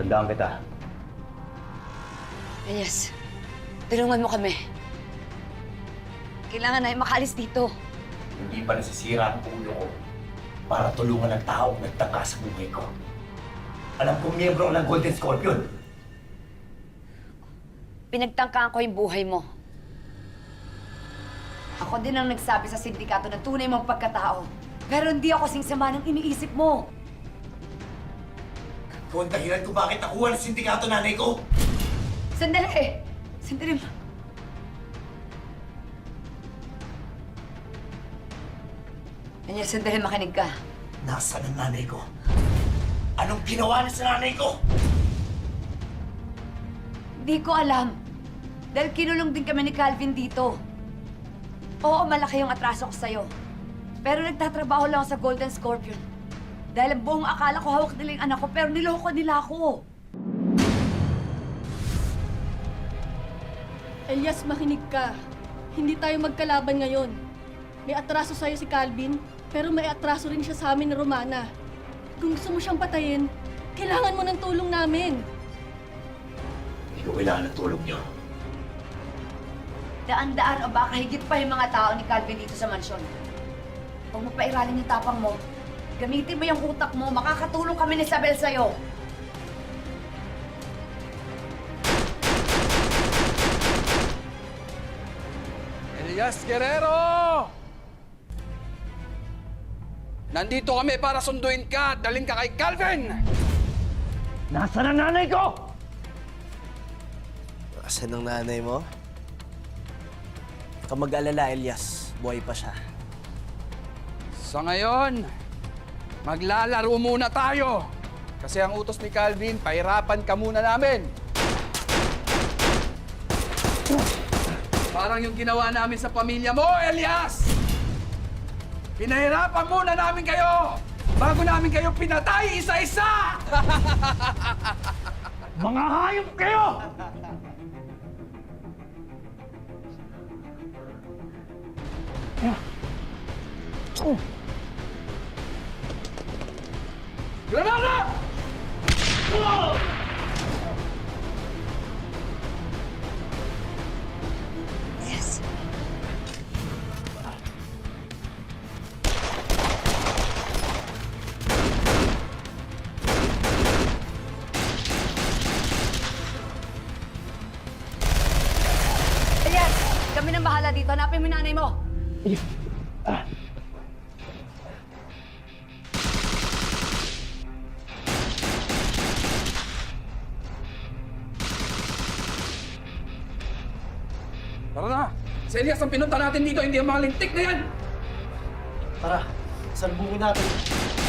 Tandaan kita. Elias, tulungan mo kami. Kailangan na makaalis dito. Hindi pa nasisira ang ulo ko para tulungan ang taong nagtaka sa buhay ko. Alam kong miyembro ng Golden Scorpion. Pinagtangkaan ko yung buhay mo. Ako din ang nagsabi sa sindikato na tunay mong pagkatao. Pero hindi ako singsama ng iniisip mo. Kung ang dahilan kung bakit nakuha ng sindikato nanay ko. Sandali! Sandali mo. Anya, sandali makinig ka. Nasaan ang nanay ko? Anong ginawa niya sa nanay ko? Di ko alam. Dahil kinulong din kami ni Calvin dito. Oo, malaki yung atraso ko sa'yo. Pero nagtatrabaho lang ako sa Golden Scorpion. Dahil ang buong akala ko hawak nila yung anak ko, pero niloko nila ako. Elias, makinig ka. Hindi tayo magkalaban ngayon. May atraso sa'yo si Calvin, pero may atraso rin siya sa amin ni Romana. Kung gusto mo siyang patayin, kailangan mo ng tulong namin. Hindi ko kailangan ng tulong niyo. Daan-daan o baka higit pa yung mga tao ni Calvin dito sa mansyon. Huwag mo pairalin yung tapang mo. Gamitin mo yung utak mo. Makakatulong kami ni Isabel sa'yo. Elias Guerrero! Nandito kami para sunduin ka at dalhin ka kay Calvin! Nasaan ang nanay ko? Asan ang nanay mo? Huwag kang mag-alala, Elias. Buhay pa siya. Sa ngayon, maglalaro muna tayo. Kasi ang utos ni Calvin, pahirapan ka muna namin. Parang yung ginawa namin sa pamilya mo, Elias! Pinahirapan muna namin kayo bago namin kayo pinatay isa-isa! Mga hayop kayo! Granada! Yes. Elias, kami nang bahala dito. Hanapin mo yung nanay mo. Tara na! Si Elias ang pinunta natin dito, hindi ang mga lintik na yan! Tara, salbungin natin.